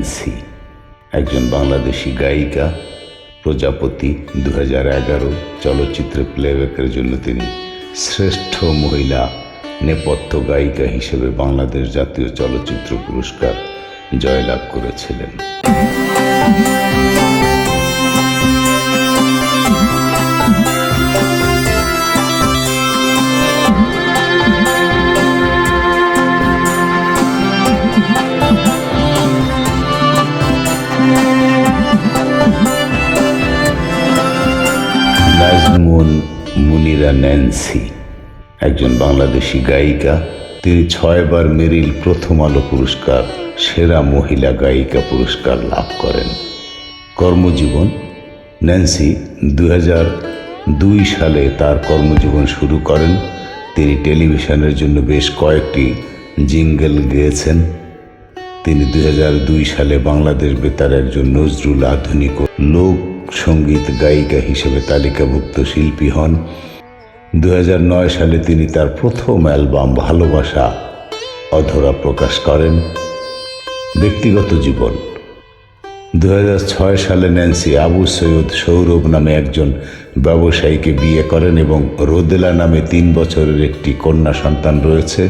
Nancy একজন বাংলাদেশি গায়িকা, প্রজাপতি দু এগারো চলচ্চিত্রে প্লেব্যাকের জন্য তিনি শ্রেষ্ঠ মহিলা নেপথ্য গায়িকা হিসেবে বাংলাদেশ জাতীয় চলচ্চিত্র পুরস্কার জয়লাভ করেছিলেন। ন্যান্সি, একজন বাংলাদেশি গায়িকা। তিনি ছয়বার মেরিল প্রথম আলো পুরস্কার, সেরা মহিলা গায়িকা পুরস্কার লাভ করেন। কর্মজীবন, ন্যান্সি দু দুই সালে তার কর্মজীবন শুরু করেন। তিনি টেলিভিশনের জন্য বেশ কয়েকটি জিঙ্গেল গেয়েছেন। তিনি দু হাজার দুই সালে বাংলাদেশ বেতার একজন নজরুল আধুনিক লোক সংগীত গায়িকা হিসেবে তালিকাভুক্ত শিল্পী হন। দু হাজার নয় সালে তিনি তার প্রথম অ্যালবাম ভালোবাসা অধরা প্রকাশ করেন। ব্যক্তিগত জীবন। দু হাজার ছয় সালে ন্যান্সি আবু সৈয়দ সৌরভ নামে একজন ব্যবসায়ীকে বিয়ে করেন এবং রোদেলা নামে তিন বছরের একটি কন্যা সন্তান রয়েছে।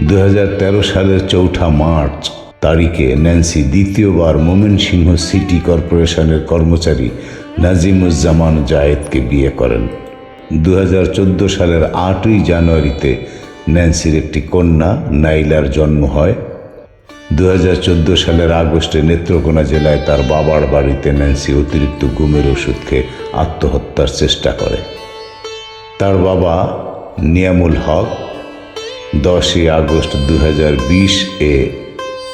দু হাজার তেরো সালের চৌঠা মার্চ তারিখে ন্যান্সি দ্বিতীয়বার ময়মনসিংহ সিটি কর্পোরেশনের কর্মচারী নাজিমুজ্জামান জায়েদকে বিয়ে করেন। দু হাজার চোদ্দ সালের আটই জানুয়ারিতে ন্যান্সির একটি কন্যা নাইলার জন্ম হয়। দু হাজার চোদ্দ সালের আগস্টে নেত্রকোনা জেলায় তার বাবার বাড়িতে ন্যান্সি অতিরিক্ত ঘুমের ওষুধ খেয়ে আত্মহত্যার চেষ্টা করে। তার বাবা নিয়ামুল হক দশই আগস্ট দু হাজার বিশ এ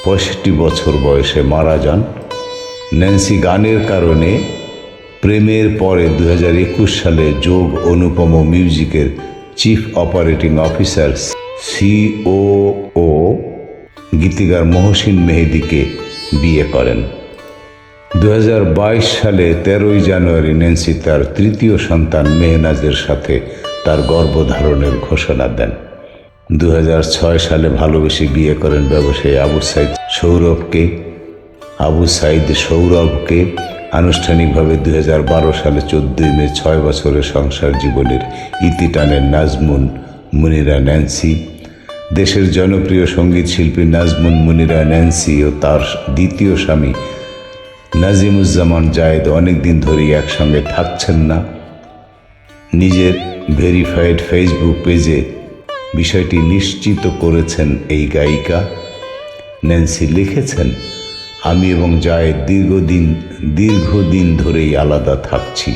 পঁয়ষট্টি বছর বয়সে মারা যান। ন্যান্সি গানের কারণে প্রেমের পরে দু হাজার একুশ সালে যোগ অনুপম মিউজিকের চিফ অপারেটিং অফিসার সিও গীতিকার মহসিন মেহেদিকে বিয়ে করেন। দু হাজার বাইশ সালে তেরোই জানুয়ারি ন্যান্সি তার তৃতীয় সন্তান মেহনাজের সাথে তার গর্ভধারণের ঘোষণা দেন। দু হাজার ছয় সালে ভালোবেসে বিয়ে করেন ব্যবসায়ী আবু সাইদ সৌরভকে। আবু সাইদ সৌরভকে আনুষ্ঠানিকভাবে দু হাজার বারো সালে চোদ্দই মে ছয় বছরের সংসার জীবনের ইতি টানেন নাজমুন মুনিরা ন্যান্সি। দেশের জনপ্রিয় সংগীত শিল্পী নাজমুন মুনিরা ন্যান্সি ও তার দ্বিতীয় স্বামী নাজিমুজ্জামান জায়েদ অনেকদিন ধরেই একসঙ্গে থাকছেন না। নিজের ভেরিফাইড ফেসবুক পেজে বিষয়টি নিশ্চিত করেছেন এই গায়িকা। ন্যান্সি লিখেছেন আমি এবং জায়েদ দীর্ঘদিন দীর্ঘদিন ধরেই আলাদা থাকছি।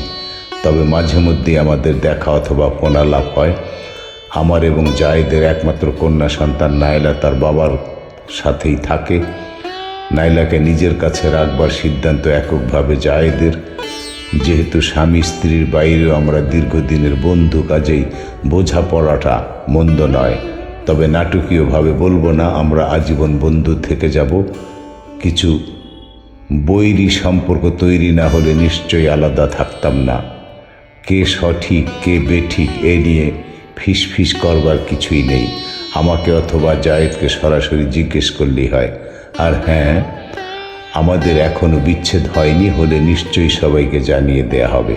তবে মাঝে মধ্যে আমাদের দেখা অথবা ফোনালাপ হয়। আমার এবং জায়েদের একমাত্র কন্যা সন্তান নাইলা তার বাবার সাথেই থাকে। নাইলাকে নিজের কাছে রাখবার সিদ্ধান্ত এককভাবে জায়েদের। যেহেতু স্বামী স্ত্রীর বাইরেও আমরা দীর্ঘদিনের বন্ধু, কাজেই বোঝাপড়াটা মন্দ নয়। তবে নাটকীয়ভাবে বলব না, আমরা আজীবন বন্ধু থেকে যাব। কিছু বৈরী সম্পর্ক তৈরি না হলে নিশ্চয়ই আলাদা থাকতাম না। কে সঠিক, কে বেঠিক, এ নিয়ে ফিস ফিস করবার কিছুই নেই। আমাকে অথবা জায়েদকে সরাসরি জিজ্ঞেস করলেই হয়। আর হ্যাঁ আমাদের এখনও বিচ্ছেদ হয়নি হলে নিশ্চয়ই সবাইকে জানিয়ে দেয়া হবে।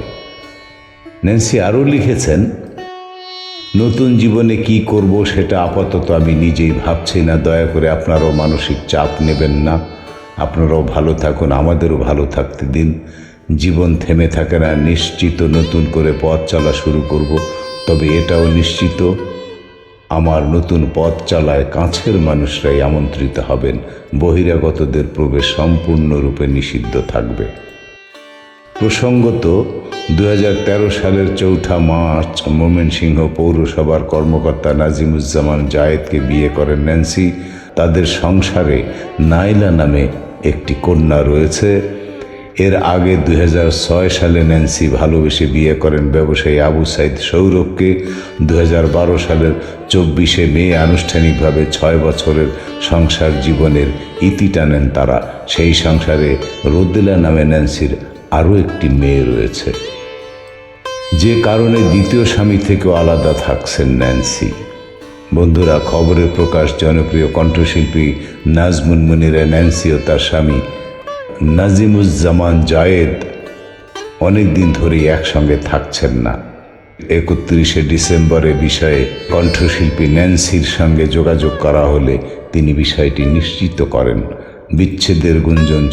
ন্যান্সি আরও লিখেছেন, নতুন জীবনে কি করব সেটা আপাতত আমি নিজেই ভাবছি না। দয়া করে আপনারও মানসিক চাপ নেবেন না। আপনারাও ভালো থাকুন, আমাদেরও ভালো থাকতে দিন। জীবন থেমে থাকে না, নিশ্চিত নতুন করে পথ চলা শুরু করব। তবে এটাও নিশ্চিত, আমার নতুন পথ চালায় কাছের মানুষরাই আমন্ত্রিত হবেন। বহিরাগতদের প্রবেশ সম্পূর্ণরূপে নিষিদ্ধ থাকবে। প্রসঙ্গত দু হাজার তেরো সালের চৌঠা মার্চ ময়মনসিংহ পৌরসভার কর্মকর্তা নাজিমুজ্জামান জায়েদকে বিয়ে করেন ন্যান্সি। তাদের সংসারে নাইলা নামে একটি কন্যা রয়েছে। এর আগে দু হাজার ছয় সালে ন্যান্সি ভালোবেসে বিয়ে করেন ব্যবসায়ী আবু সাইদ সৌরভকে। দু হাজার বারো সালের চব্বিশে মে আনুষ্ঠানিকভাবে ছয় বছরের সংসার জীবনের ইতি টানেন তারা। সেই সংসারে রোদেলা নামে ন্যান্সির আরও একটি মেয়ে রয়েছে। যে কারণে দ্বিতীয় স্বামী থেকেও আলাদা থাকছেন ন্যান্সি। বন্ধুরা, খবরের প্রকাশ জনপ্রিয় কণ্ঠশিল্পী নাজমুন মুনিরা ন্যান্সি ও তার স্বামী নাজিমুজ্জামান জায়েদ অনেক দিন ধরেই একসঙ্গে থাকছেন না। একত্রিশে ডিসেম্বরে বিষয়ে কণ্ঠশিল্পী ন্যান্সির সঙ্গে যোগাযোগ করা হলে তিনি বিষয়টি নিশ্চিত করেন। বিচ্ছেদের গুঞ্জন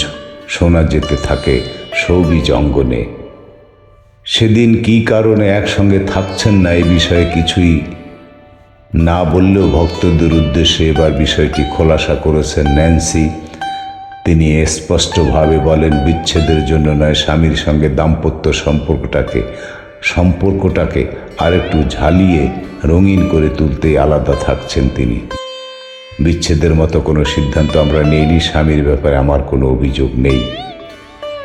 শোনা যেতে থাকে সৌবিজ অঙ্গনে। সেদিন কী কারণে একসঙ্গে থাকছেন না এই বিষয়ে কিছুই না বললেও ভক্তদের উদ্দেশ্যে এবার বিষয়টি খোলাসা করেছেন ন্যান্সি। তিনি স্পষ্টভাবে বলেন, বিচ্ছেদের জন্য নয়, স্বামীর সঙ্গে দাম্পত্য সম্পর্কটাকে সম্পর্কটাকে আরেকটু ঝালিয়ে রঙিন করে তুলতেই আলাদা থাকছেন তিনি। বিচ্ছেদের মতো কোনো সিদ্ধান্ত আমরা নিইনি, স্বামীর ব্যাপারে আমার কোনো অভিযোগ নেই।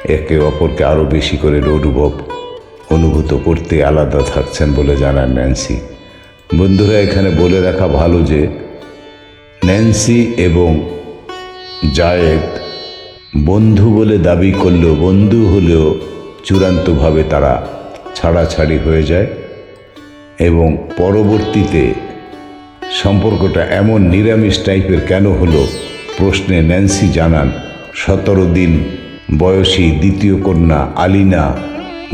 একে অপরকে আরও বেশি করে অনুভব, অনুভূত করতে আলাদা থাকছেন বলে জানান ন্যান্সি। বন্ধুরা, এখানে বলে রাখা ভালো যে ন্যান্সি এবং জায়েদ বন্ধু বলে দাবি করলেও, বন্ধু হলেও চূড়ান্তভাবে তারা ছাড়াছাড়ি হয়ে যায় এবং পরবর্তীতে সম্পর্কটা এমন নিরামিষ টাইপের কেন হলো প্রশ্নে ন্যান্সি জানান, সতেরো দিন বয়সী দ্বিতীয় কন্যা আলিনা,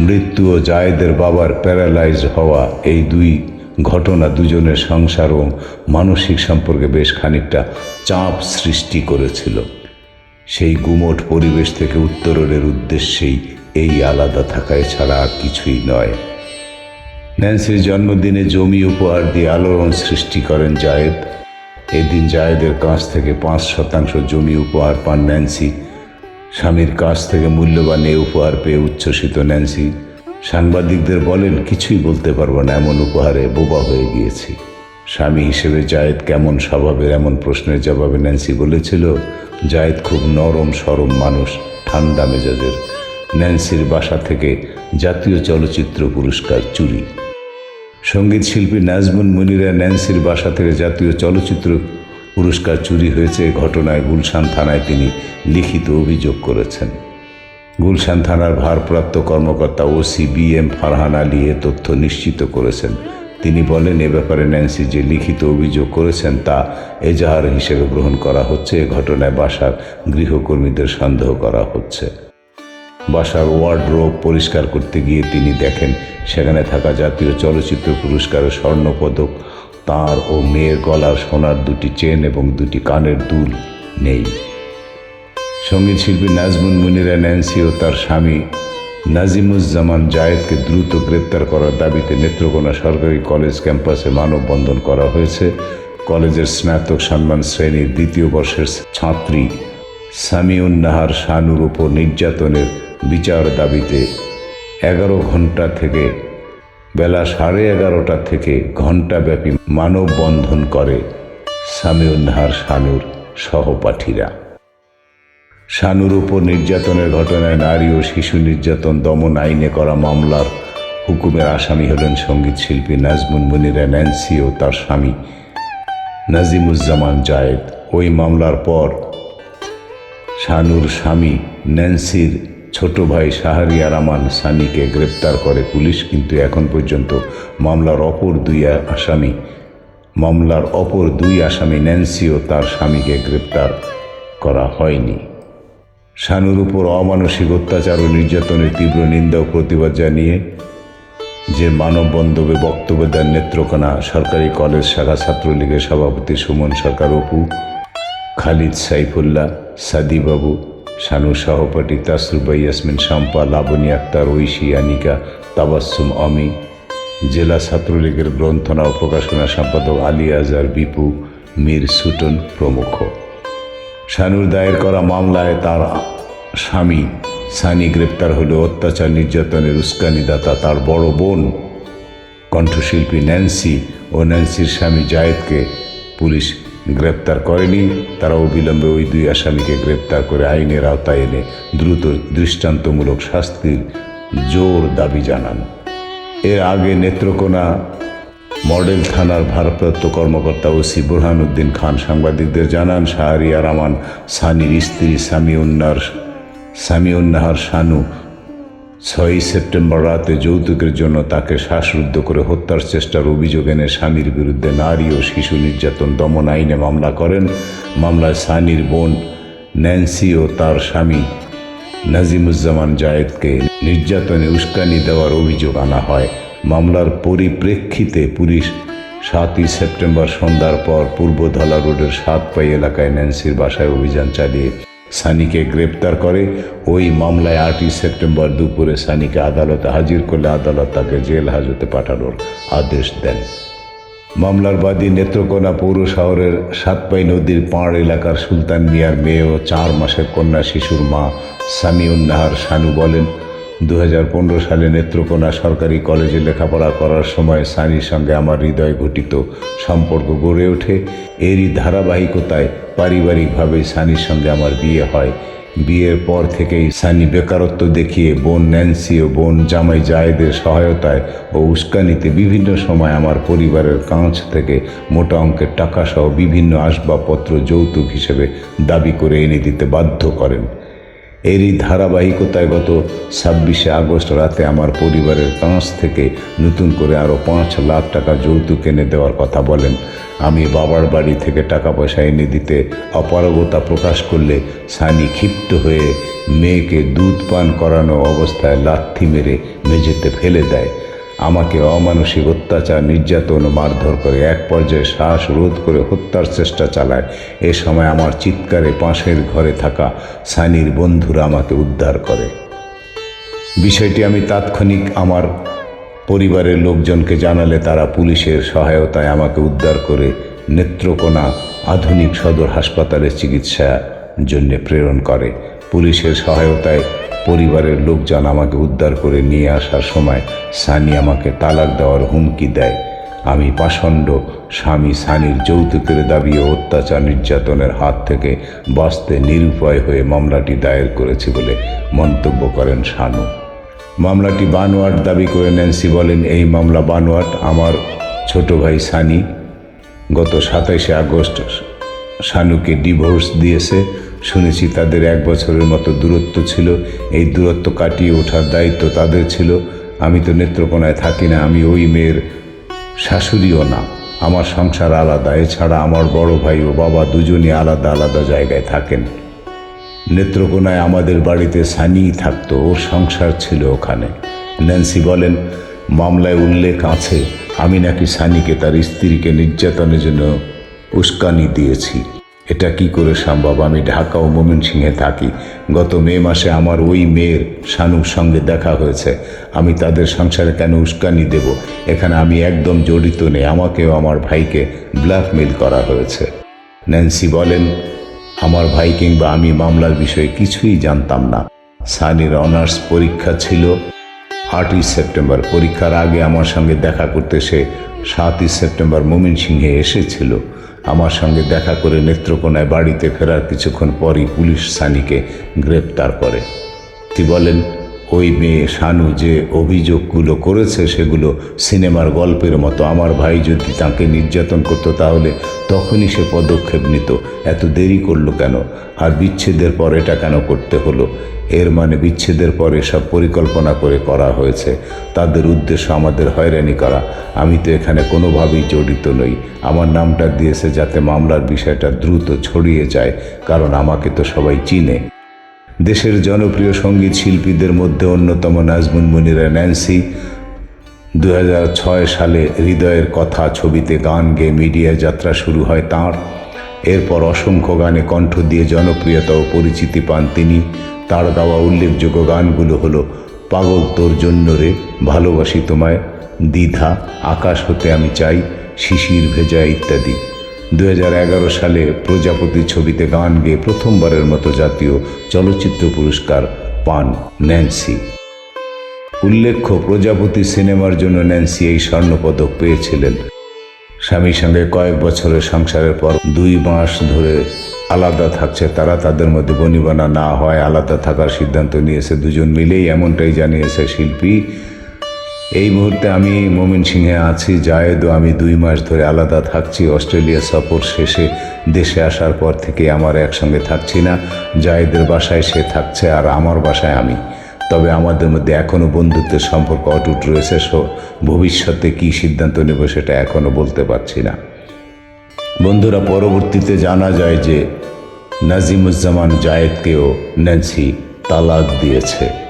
মৃত্যু ও জায়েদের বাবার প্যারালাইজ হওয়া এই দুই ঘটনা দুজনের সংসার ও মানসিক সম্পর্কে বেশ খানিকটা চাপ সৃষ্টি করেছিল। সেই গুমোট পরিবেশ থেকে উত্তরণের উদ্দেশ্যেই এই আলাদা থাকা ছাড়া আর কিছুই নয়। ন্যান্সির জন্মদিনে জমি উপহার দিয়ে আলোড়ন সৃষ্টি করেন জায়েদ। এদিন জায়েদের কাছ থেকে পাঁচ শতাংশ জমি উপহার পান ন্যান্সি। স্বামীর কাছ থেকে মূল্যবান এ উপহার পেয়ে উচ্ছ্বসিত ন্যান্সি সাংবাদিকদের বলেন, কিছুই বলতে পারব না, এমন উপহারে বোবা হয়ে গিয়েছি। স্বামী হিসেবে জায়েদ কেমন স্বভাবের, এমন প্রশ্নের জবাবে ন্যান্সি বলেছিল, জায়েদ খুব নরম, সরম মানুষ, ঠান্ডা মেজাজের। ন্যান্সির বাসা থেকে জাতীয় চলচ্চিত্র পুরস্কার চুরি। সংগীত শিল্পী নাজমুন মুনিরা ন্যান্সির বাসা থেকে জাতীয় চলচ্চিত্র পুরস্কার চুরি হয়েছে ঘটনায় গুলশান থানায় তিনি লিখিত অভিযোগ করেছেন। গুলশান থানার ভারপ্রাপ্ত কর্মকর্তা OC B M Farhan Ali এ তথ্য নিশ্চিত করেছেন। তিনি বলেন, এ ব্যাপারে ন্যান্সি যে লিখিত অভিযোগ করেছেন, তা এজাহার হিসেবে গ্রহণ করা হচ্ছে। এ ঘটনায় বাসার গৃহকর্মীদের সন্দেহ করা হচ্ছে। বাসার ওয়ার্ডরোব পরিষ্কার করতে গিয়ে তিনি দেখেন, সেখানে থাকা জাতীয় চলচ্চিত্র পুরস্কারের স্বর্ণপদক তার ও মেয়ের গলার সোনার দুটি চেন এবং দুটি কানের দুল নেই। সংগীত শিল্পী নাজমুন মুনিরা ন্যান্সি ও তার স্বামী নাজিমুজ্জামান জায়েদকে দ্রুত গ্রেপ্তার করার দাবিতে নেত্রকোনা সরকারি কলেজ ক্যাম্পাসে মানববন্ধন করা হয়েছে। কলেজের স্নাতক সম্মান শ্রেণির দ্বিতীয় বর্ষের ছাত্রী সামিউন্নাহার শানুর উপর নির্যাতনের বিচার দাবিতে এগারো ঘণ্টা থেকে বেলা সাড়ে এগারোটা থেকে ঘণ্টাব্যাপী মানববন্ধন করে সামিউন্নাহার শানুর সহপাঠীরা। শানুর উপর নির্যাতনের ঘটনায় নারী ও শিশু নির্যাতন দমন আইনে করা মামলার হুকুমের আসামি হলেন সংগীত শিল্পী নাজমুন মুনিরা ন্যান্সি ও তার স্বামী নাজিমুজ্জামান জায়েদ। ওই মামলার পর শানুর স্বামী ন্যান্সির ছোট ভাই শাহরিয়া রামান সানিকে গ্রেপ্তার করে পুলিশ, কিন্তু এখন পর্যন্ত মামলার অপর দুই আসামি, মামলার অপর দুই আসামি ন্যান্সি ও তার স্বামীকে গ্রেপ্তার করা হয়নি। শানুর উপর অমানসিক অত্যাচার ও নির্যাতনের তীব্র নিন্দা ও প্রতিবাদ জানিয়ে যে মানববন্ধবে বক্তব্য দেন নেত্রকোনা সরকারি কলেজ শাখা ছাত্রলীগের সভাপতি সুমন সরকার অপু, খালিদ সাইফুল্লাহ সাদিবাবু শানু সহপাঠী তাসরুবা ইয়াসমিন শাম্পা লাবণী আক্তার, ঐশী, আনিকা তাবাসুম অমি, জেলা ছাত্রলীগের গ্রন্থনা ও প্রকাশনা সম্পাদক আলী আজার বিপু, মীর সুটন প্রমুখ। শানুর দায়ের করা মামলায় তার স্বামী সানি গ্রেপ্তার হলে অত্যাচার নির্যাতনের উস্কানিদাতা তার বড় বোন কণ্ঠশিল্পী ন্যান্সি ও ন্যান্সির স্বামী জায়েদকে পুলিশ গ্রেপ্তার করেনি। তারা অবিলম্বে ওই দুই আসামিকে গ্রেপ্তার করে আইনের আওতায় এনে দ্রুত দৃষ্টান্তমূলক শাস্তির জোর দাবি জানান। এর আগে নেত্রকোনা মডেল থানার ভারপ্রাপ্ত কর্মকর্তা ওসি বুরহানুদ্দিন খান সাংবাদিকদের জানান শাহরিয়া রহমান সানির স্ত্রী সামিউন্নার সামিউন্নাহার শানু ছয়ই সেপ্টেম্বর রাতে যৌতুকের জন্য তাকে শ্বাসরুদ্ধ করে হত্যার চেষ্টার অভিযোগ এনে স্বামীর বিরুদ্ধে নারী ও শিশু নির্যাতন দমন আইনে মামলা করেন। মামলায় সানির বোন ন্যান্সি ও তার স্বামী নাজিমুজ্জামান জায়েদকে নির্যাতনে উস্কানি দেওয়ার অভিযোগ আনা হয়। মামলার পরিপ্রেক্ষিতে পুলিশ সাতই সেপ্টেম্বর সন্ধ্যার পর পূর্ব ধলা রোডের সাতপাই এলাকায় ন্যান্সির বাসায় অভিযান চালিয়ে সানিকে গ্রেপ্তার করে। ওই মামলায় আটই সেপ্টেম্বর দুপুরে সানিকে আদালতে হাজির করলে আদালত তাকে জেল হাজতে পাঠানোর আদেশ দেন। মামলার বাদী নেত্রকোনা পৌর শহরের সাতপাই নদীর পাড় এলাকার সুলতান মিয়ার মেয়ে ও চার মাসের কন্যা শিশুর মা সামিউন্নাহার শানু বলেন দু হাজার পনেরো সালে নেত্রকোনা সরকারি কলেজে লেখাপড়া করার সময় সানির সঙ্গে আমার হৃদয় ঘটিত সম্পর্ক গড়ে ওঠে। এরই ধারাবাহিকতায় পারিবারিকভাবে সানির সঙ্গে আমার বিয়ে হয়। বিয়ের পর থেকেই সানি বেকারত্ব দেখিয়ে বোন ন্যান্সি ও বোন জামাই জায়েদের সহায়তায় ও উস্কানিতে বিভিন্ন সময় আমার পরিবারের কাঁচ থেকে মোটা অঙ্কের টাকাসহ বিভিন্ন আসবাবপত্র যৌতুক হিসেবে দাবি করে এনে দিতে বাধ্য করেন। এরই ধারাবাহিকতায় গত ছাব্বিশে আগস্ট রাতে আমার পরিবারের কাঁচ থেকে নতুন করে আরও পাঁচ লাখ টাকা যৌতুক এনে দেওয়ার কথা বলেন। আমি বাবার বাড়ি থেকে টাকা পয়সা এনে দিতে অপারগতা প্রকাশ করলে সানি ক্ষিপ্ত হয়ে মেয়েকে দুধ পান করানো অবস্থায় লাথি মেরে মেঝেতে ফেলে দেয়। আমাকে অমানসিক অত্যাচার, নির্যাতন ও মারধর করে এক পর্যায়ে শ্বাস রোধ করে হত্যার চেষ্টা চালায়। এ সময় আমার চিৎকারে পাশের ঘরে থাকা সানির বন্ধুরা আমাকে উদ্ধার করে। বিষয়টি আমি তাৎক্ষণিক আমার পরিবারের লোকজনকে জানালে তারা পুলিশের সহায়তায় আমাকে উদ্ধার করে নেত্রকোনা আধুনিক সদর হাসপাতালে চিকিৎসার জন্য প্রেরণ করে। পুলিশের সহায়তায় পরিবারের লোকজন আমাকে উদ্ধার করে নিয়ে আসার সময় সানি আমাকে তালাক দেওয়ার হুমকি দেয়। আমি পাষণ্ড, স্বামী সানির যৌতুকের দাবি ও অত্যাচার নির্যাতনের হাত থেকে বাঁচতে নিরুপায় হয়ে মামলাটি দায়ের করেছি বলে মন্তব্য করেন শানু। মামলাটি বানোয়াট দাবি করে ন্যান্সি বলেন, এই মামলা বানোয়াট আমার ছোট ভাই সানি। গত সাতাইশে আগস্ট শানুকে ডিভোর্স দিয়েছে। শুনেছি তাদের এক বছরের মতো দূরত্ব ছিল। এই দূরত্ব কাটিয়ে ওঠার দায়িত্ব তাদের ছিল। আমি তো নেত্রকোনায় থাকি না, আমি ওই মেয়ের শাশুড়িও না। আমার সংসার আলাদা, এছাড়া আমার বড় ভাই ও বাবা দুজনই আলাদা আলাদা জায়গায় থাকেন। নেত্রকোনায় আমাদের বাড়িতে সানিই থাকতো, ওর সংসার ছিল ওখানে। ন্যান্সি বলেন, মামলায় উল্লেখ আছে, আমি নাকি সানিকে তার স্ত্রীকে নির্যাতনের জন্য উস্কানি দিয়েছি। এটা কি করে সম্ভব? আমি ঢাকা ও ময়মনসিংহে থাকি। গত মে মাসে আমার ওই মেয়ের শানুর সঙ্গে দেখা হয়েছে। আমি তাদের সংসারে কেন উস্কানি দেব? এখানে আমি একদম জড়িত নেই। আমাকেও আমার ভাইকে ব্ল্যাকমেল করা হয়েছে। ন্যান্সি বলেন, আমার ভাই কিংবা আমি মামলার বিষয়ে কিছুই জানতাম না। সানির অনার্স পরীক্ষা ছিল আটই সেপ্টেম্বর। পরীক্ষার আগে আমার সঙ্গে দেখা করতে সে সাতই সেপ্টেম্বর ময়মনসিংহে এসেছিল। আমার সঙ্গে দেখা করে নেত্রকোনায় বাড়িতে ফেরার কিছুক্ষণ পরই পুলিশ সানিকে গ্রেপ্তার করে। তিনি বলেন? ওই মেয়ে শানু যে অভিযোগগুলো করেছে সেগুলো সিনেমার গল্পের মতো। আমার ভাই যদি তাকে নির্যাতন করতো তাহলে তখনই সে পদক্ষেপ নিত। এত দেরি করল কেন? আর বিচ্ছেদের পর এটা কেন করতে হলো? এর মানে বিচ্ছেদের পর এসব পরিকল্পনা করে করা হয়েছে। তাদের উদ্দেশ্য আমাদের হয়রানি করা। আমি তো এখানে কোনোভাবেই জড়িত নই। আমার নামটা দিয়েছে যাতে মামলার বিষয়টা দ্রুত ছড়িয়ে যায়, কারণ আমাকে তো সবাই চিনে। দেশের জনপ্রিয় সংগীত শিল্পীদের মধ্যে অন্যতম নাজমুন মুনিরা ন্যান্সি। দু হাজার ছয় সালে হৃদয়ের কথা ছবিতে গান গেয়ে মিডিয়া যাত্রা শুরু হয় তাঁর। এরপর অসংখ্য গানে কণ্ঠ দিয়ে জনপ্রিয়তা ও পরিচিতি পান তিনি। তার গাওয়া উল্লেখযোগ্য গানগুলো হলো, পাগল তোর জন্য রে, ভালোবাসি তোমায়, দ্বিধা, আকাশ হতে আমি চাই, শিশির ভেজা ইত্যাদি। দু হাজার এগারো সালে প্রজাপতি ছবিতে গান গেয়ে প্রথমবারের মতো জাতীয় চলচ্চিত্র পুরস্কার পান ন্যান্সি। উল্লেখ্য, প্রজাপতি সিনেমার জন্য ন্যান্সি এই স্বর্ণপদক পেয়েছিলেন। স্বামীর সঙ্গে কয়েক বছরের সংসারের পর দুই মাস ধরে আলাদা থাকছে তারা, তাদের মধ্যে বনিবনা না হয় আলাদা থাকার সিদ্ধান্ত নিয়েছে। দুজন মিলেই এমনটাই জানিয়েছে শিল্পী এই মুহূর্তে আমি মোমিন সিংহে আছি জায়েদও আমি দুই মাস ধরে আলাদা থাকছি। অস্ট্রেলিয়া সফর শেষে দেশে আসার পর থেকে আমার একসঙ্গে থাকছি না। জায়েদের বাসায় সে থাকছে আর আমার বাসায় আমি। তবে আমাদের মধ্যে এখনও বন্ধুত্বের সম্পর্ক অটুট রয়েছে ভবিষ্যতে কী সিদ্ধান্ত নেব সেটা এখনও বলতে পারছি না। বন্ধুরা, পরবর্তীতে জানা যায় যে নাজিমুজ্জামান জায়েদকেও ন্যান্সি তালাক দিয়েছে।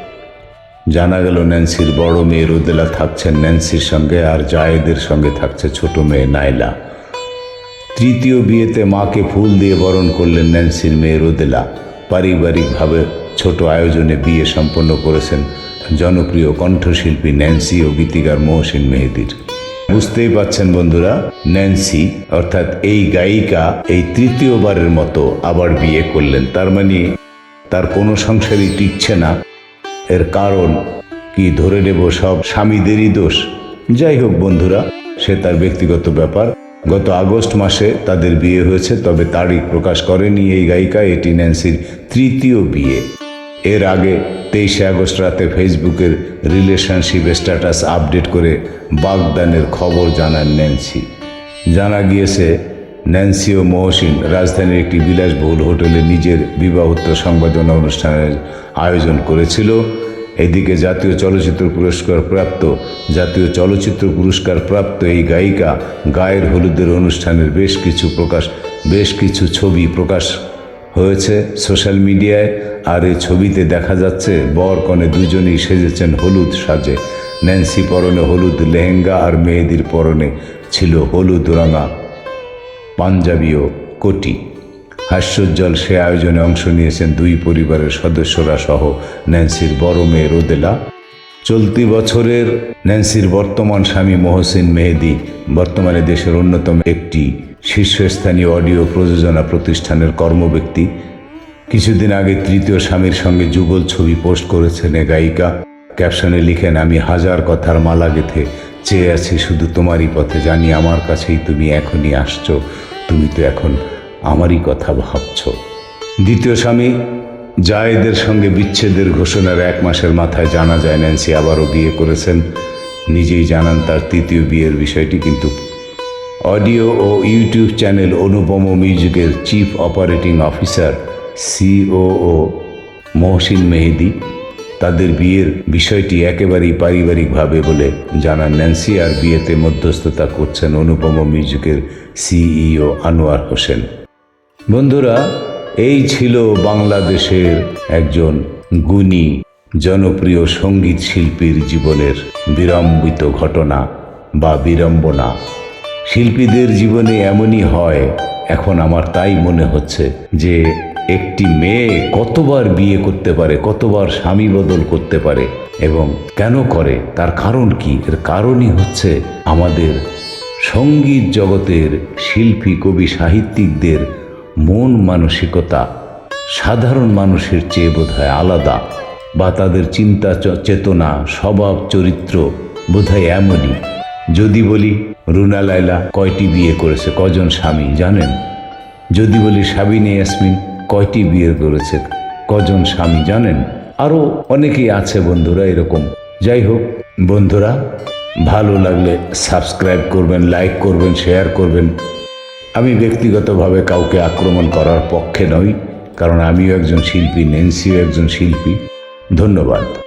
জানা গেল ন্যান্সির বড় মেয়ে রোদেলা থাকছেন ন্যান্সির সঙ্গে আর জায়েদের সঙ্গে থাকছে ছোট মেয়ে নাইলা। তৃতীয় বিয়েতে মাকে ফুল দিয়ে বরণ করলেন ন্যান্সির মেয়ে রোদেলা। পারিবারিকভাবে ছোট আয়োজনে বিয়ে সম্পন্ন করেছেন জনপ্রিয় কণ্ঠশিল্পী ন্যান্সি ও গীতিকার মহসিন মেহেদির। বুঝতেই পাচ্ছেন বন্ধুরা, ন্যান্সি, অর্থাৎ এই গায়িকা এই তৃতীয়বারের মতো আবার বিয়ে করলেন। তার মানে তার কোনো সংসারই টিকছে না। এর কারণ কি ধরে নেব সব স্বামীদেরই দোষ? যাই হোক বন্ধুরা, সে তার ব্যক্তিগত ব্যাপার। গত আগস্ট মাসে তাদের বিয়ে হয়েছে, তবে তারিখ প্রকাশ করেনি এই গায়িকা, এটি ন্যান্সির তৃতীয় বিয়ে। এর আগে তেইশে আগস্ট রাতে ফেসবুকের রিলেশনশিপ স্ট্যাটাস আপডেট করে বাগদানের খবর জানান ন্যান্সি। জানা গিয়েছে ন্যান্সি ও মহসিন রাজধানীর একটি বিলাসবহুল হোটেলে নিজের বিবাহোত্তর সংবর্ধনা অনুষ্ঠানের আয়োজন করেছিল। এদিকে জাতীয় চলচ্চিত্র পুরস্কার প্রাপ্ত, জাতীয় চলচ্চিত্র পুরস্কার প্রাপ্ত এই গায়িকা গায়ের হলুদের অনুষ্ঠানের বেশ কিছু প্রকাশ, বেশ কিছু ছবি প্রকাশ হয়েছে সোশ্যাল মিডিয়ায়। আর এই ছবিতে দেখা যাচ্ছে, বর কনে দুজনেই সেজেছেন হলুদ সাজে। ন্যান্সি পরনে হলুদ লেহেঙ্গা আর মেহেদির পরনে ছিল হলুদ রঙা। পাঞ্জাবি ও কোটি। হাস্যোজ্জ্বল সে আয়োজনে অংশ নিয়েছেন দুই পরিবারের সদস্যরা সহ ন্যান্সির বড় মেয়ে রোদেলা। চলতি বছরের ন্যান্সির বর্তমান স্বামী মহসিন মেহেদি বর্তমানে দেশের অন্যতম একটি শীর্ষস্থানীয় অডিও প্রযোজনা প্রতিষ্ঠানের কর্মব্যক্তি। কিছুদিন আগে তৃতীয় স্বামীর সঙ্গে যুগল ছবি পোস্ট করেছেন এ গায়িকা। ক্যাপশনে লিখেন, আমি হাজার কথার মালা গেথে চেয়ে আছি শুধু তোমারই পথে। জানি আমার কাছেই তুমি এখনই আসছো। তুমি তো এখন আমারই কথা ভাবছ। দ্বিতীয় স্বামী, জায়েদের সঙ্গে বিচ্ছেদের ঘোষণার এক মাসের মাথায় জানা যায় ন্যান্সি আবারও বিয়ে করেছেন। নিজেই জানান তার তৃতীয় বিয়ের বিষয়টি কিন্তু। অডিও ও ইউটিউব চ্যানেল অনুপম মিউজিকের chief operating officer, COO Mohsin Mehedi. তাদের বিয়ের বিষয়টি একেবারেই পারিবারিকভাবে বলে জানান ন্যান্সি আর বিয়েতে মধ্যস্থতা করছেন অনুপম মিউজিকের সিইও আনোয়ার হোসেন। বন্ধুরা, এই ছিল বাংলাদেশের একজন গুণী, জনপ্রিয় সংগীত শিল্পীর জীবনের বিড়ম্বিত ঘটনা বা বিড়ম্বনা। শিল্পীদের জীবনে এমনই হয়, এখন আমার তাই মনে হচ্ছে যে একটি মেয়ে কতবার বিয়ে করতে পারে, কতবার স্বামী বদল করতে পারে এবং কেন করে, তার কারণ কি? এর কারণই হচ্ছে আমাদের সংগীত জগতের শিল্পী, কবি, সাহিত্যিকদের মন মানসিকতা। সাধারণ মানুষের চেয়ে বোধহয় আলাদা বা তাদের চিন্তা চেতনা, স্বভাব, চরিত্র বোধহয় এমনই। যদি বলি, রুনা লাইলা কয়টি বিয়ে করেছে? কজন স্বামী? জানেন? যদি বলি, সাবিনে ইয়াসমিন কয়টি বিয়ে করেছে? কজন স্বামী জানেন? আরও অনেকেই আছে বন্ধুরা এরকম। যাই হোক, বন্ধুরা, ভালো লাগলে সাবস্ক্রাইব করবেন, লাইক করবেন, শেয়ার করবেন। আমি ব্যক্তিগতভাবে কাউকে আক্রমণ করার পক্ষে নই, কারণ আমিও একজন শিল্পী, নেন্সিও একজন শিল্পী। ধন্যবাদ।